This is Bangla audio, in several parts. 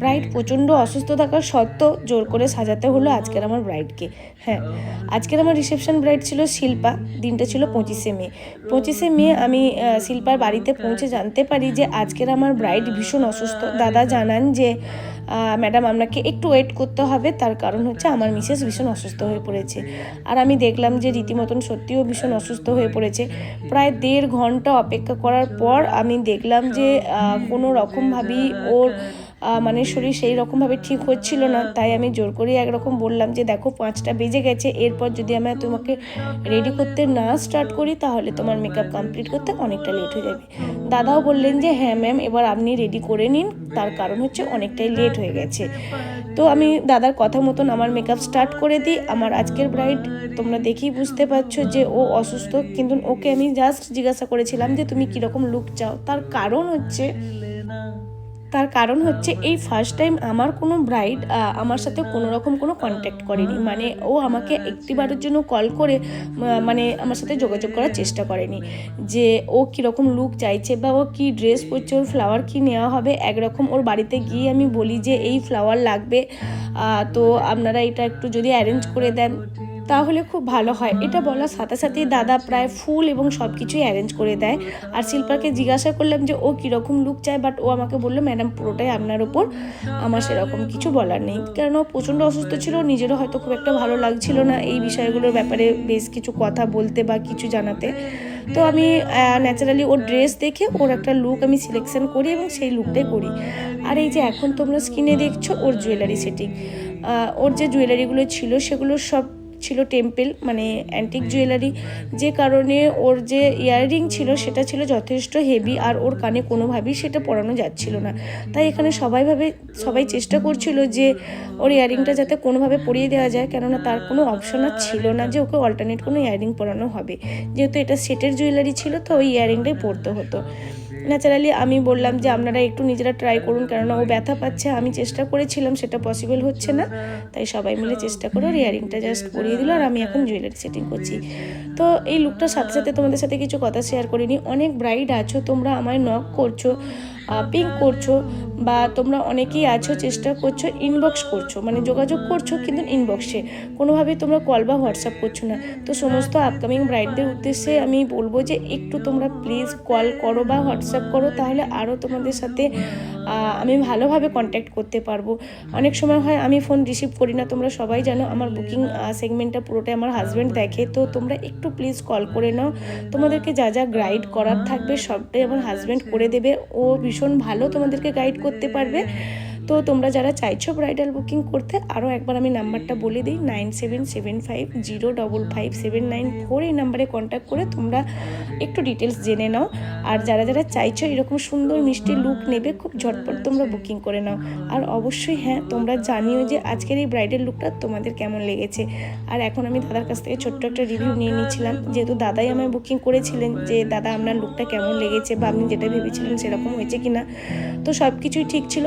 ব্রাইড প্রচণ্ড অসুস্থ থাকার সত্ত্বেও জোর করে সাজাতে হলো আজকের আমার ব্রাইডকে হ্যাঁ আজকের আমার রিসেপশন ব্রাইড ছিল শিল্পা, দিনটা ছিল পঁচিশে মে। পঁচিশে মে আমি শিল্পার বাড়িতে পৌঁছে জানতে পারি যে আজকের আমার ব্রাইড ভীষণ অসুস্থ। দাদা জানান যে ম্যাডাম আপনাকে একটু ওয়েট করতে হবে, তার কারণ হচ্ছে আমার মিসেস ভীষণ অসুস্থ হয়ে পড়েছে। আর আমি দেখলাম যে রীতিমতন সত্যিও ভীষণ অসুস্থ হয়ে পড়েছে। প্রায় দেড় ঘণ্টা অপেক্ষা করার পর আমি দেখলাম যে কোনো রকমভাবেই ওর মানে শরীর সেই রকমভাবে ঠিক হচ্ছিল না। তাই আমি জোর করে একরকম বললাম যে, দেখো, পাঁচটা বেজে গেছে। এরপর যদি আমি তোমাকে রেডি করতে না স্টার্ট করি, তাহলে তোমার মেকআপ কমপ্লিট করতে অনেকটা লেট হয়ে যাবে। দাদাও বললেন যে হ্যাঁ ম্যাম এবার আপনি রেডি করে নিন। তার কারণ হচ্ছে অনেকটাই লেট হয়ে গেছে। তো আমি দাদার কথা মতন আমার মেকআপ স্টার্ট করে দিই। আমার আজকের ব্রাইড তোমরা দেখেই বুঝতে পারছ যে, ও অসুস্থ। কিন্তু ওকে আমি জাস্ট জিজ্ঞাসা করেছিলাম যে, তুমি কীরকম লুক চাও? তার কারণ হচ্ছে তার কারণ হচ্ছে এই ফার্স্ট টাইম আমার কোনো ব্রাইড আমার সাথে কোনো রকম কোনো কন্ট্যাক্ট করেনি। মানে ও আমাকে একটিবারের জন্য কল করে মানে আমার সাথে যোগাযোগ করার চেষ্টা করেনি। যে ও কীরকম লুক চাইছে বা ও কী ড্রেস পরছে ওর ফ্লাওয়ার কী নেওয়া হবে একরকম ওর বাড়িতে গিয়ে আমি বলি যে এই ফ্লাওয়ার লাগবে। তো আপনারা এটা একটু যদি অ্যারেঞ্জ করে দেন। তাহলে খুব ভালো হয়। এটা বলার সাথে সাথেই দাদা প্রায় ফুল এবং সব কিছুই অ্যারেঞ্জ করে দেয়। আর শিল্পাকে জিজ্ঞাসা করলাম যে, ও কীরকম লুক চায়? বাট ও আমাকে বলল ম্যাডাম পুরোটাই আপনার ওপর আমার সেরকম কিছু বলার নেই। ও প্রচণ্ড অসুস্থ ছিল, নিজেরও হয়তো খুব একটা ভালো লাগছিল না এই বিষয়গুলোর ব্যাপারে বেশ কিছু কথা বলতে বা কিছু জানাতে। তো আমি ন্যাচারালি ওর ড্রেস দেখে ওর একটা লুক আমি সিলেকশন করি এবং সেই লুকটাই করি। আর এই যে এখন তোমরা স্ক্রিনে দেখছ, ওর জুয়েলারি সেটিং ওর যে জুয়েলারিগুলো ছিল, সেগুলো সব ছিল টেম্পেল মানে অ্যান্টিক জুয়েলারি যে কারণে ওর যে ইয়াররিং ছিল সেটা ছিল যথেষ্ট হেভি আর ওর কানে কোনোভাবেই সেটা পরানো যাচ্ছিল না। তাই এখানে সবাই ভাবে সবাই চেষ্টা করছিল যে ওর ইয়াররিংটা যাতে কোনোভাবে পরিয়ে দেওয়া যায় কেননা তার কোনো অপশন আর ছিল না যে ওকে অল্টারনেট কোনো ইয়াররিং পরানো হবে। যেহেতু এটা সেটের জুয়েলারি ছিল তো ওই ইয়াররিংটাই পরতে হতো। ন্যাচারালি আমি বললাম যে আপনারা একটু নিজেরা ট্রাই করুন, কেননা ও ব্যথা পাচ্ছে, আমি চেষ্টা করেছিলাম, সেটা পসিবল হচ্ছে না। তাই সবাই মিলে চেষ্টা করে ইয়ারিংটা জাস্ট করিয়ে দিল, আর আমি এখন জুয়েলারি সেটিং করছি। তো এই লুকটার সাথে সাথে তোমাদের সাথে কিছু কথা শেয়ার করিনি। অনেক ব্রাইড আছো, তোমরা আমায় নক করছ। পিং করছ বা তোমরা অনেকেই আছো, চেষ্টা করছ ইনবক্স করছ মানে যোগাযোগ করছ কিন্তু ইনবক্সে কোনোভাবেই তোমরা কল বা হোয়াটসঅ্যাপ করছ না। তো সমস্ত আপকামিং ব্রাইডদের উদ্দেশ্যে আমি বলব যে, একটু তোমরা প্লিজ কল করো বা হোয়াটসঅ্যাপ করো, তাহলে আরও তোমাদের সাথে আমি ভালোভাবে কন্ট্যাক্ট করতে পারব। অনেক সময় হয়, আমি ফোন রিসিভ করি না, তোমরা সবাই জানো আমার বুকিং সেগমেন্টটা পুরোটাই আমার হাজব্যান্ড দেখে। তো তোমরা একটু প্লিজ কল করে নাও। তোমাদেরকে যা যা গাইড করার থাকবে, সবটাই আমার হাজব্যান্ড করে দেবে। ও ভীষণ ভালো তোমাদেরকে গাইড করতে পারবে। তো তোমরা যারা চাইছো ব্রাইডাল বুকিং করতে আরও একবার আমি নাম্বারটা বলে দিই nine seven seven five zero double five seven nine four এই নাম্বারে কন্ট্যাক্ট করে তোমরা একটু ডিটেলস জেনে নাও। আর যারা যারা চাইছো এরকম সুন্দর মিষ্টি লুক নেবে, খুব ঝটপট তোমরা বুকিং করে নাও। আর অবশ্যই হ্যাঁ তোমরা জানিও যে আজকের এই ব্রাইডাল লুকটা তোমাদের কেমন লেগেছে। আর এখন আমি দাদার কাছ থেকে ছোট্ট একটা রিভিউ নিয়ে নিয়েছিলাম। যেহেতু দাদাই আমায় বুকিং করেছিলেন যে, দাদা, আপনার লুকটা কেমন লেগেছে? বা আপনি যেটা ভেবেছিলেন সেরকম হয়েছে কি না তো সব কিছুই ঠিক ছিল।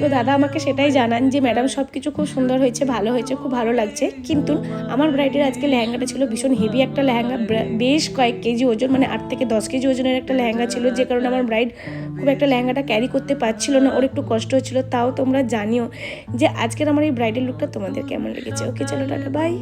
তো দাদা আমাকে সেটাই জানান যে, ম্যাডাম সব কিছু খুব সুন্দর হয়েছে, ভালো হয়েছে, খুব ভালো লাগছে। কিন্তু আমার ব্রাইডের আজকে লেহেঙ্গাটা ছিল ভীষণ হেভি একটা লেহেঙ্গা বেশ কয়েক কেজি ওজন মানে আট থেকে দশ কেজি ওজনের একটা লেহেঙ্গা ছিল। যে কারণে আমার ব্রাইড খুব একটা লেহেঙ্গাটা ক্যারি করতে পারছিল না, ওর একটু কষ্ট হচ্ছিল। তাও তোমরা জানিও যে, আজকের আমার এই ব্রাইডের লুকটা তোমাদের কেমন লেগেছে। ওকে চলো, টাটা বাই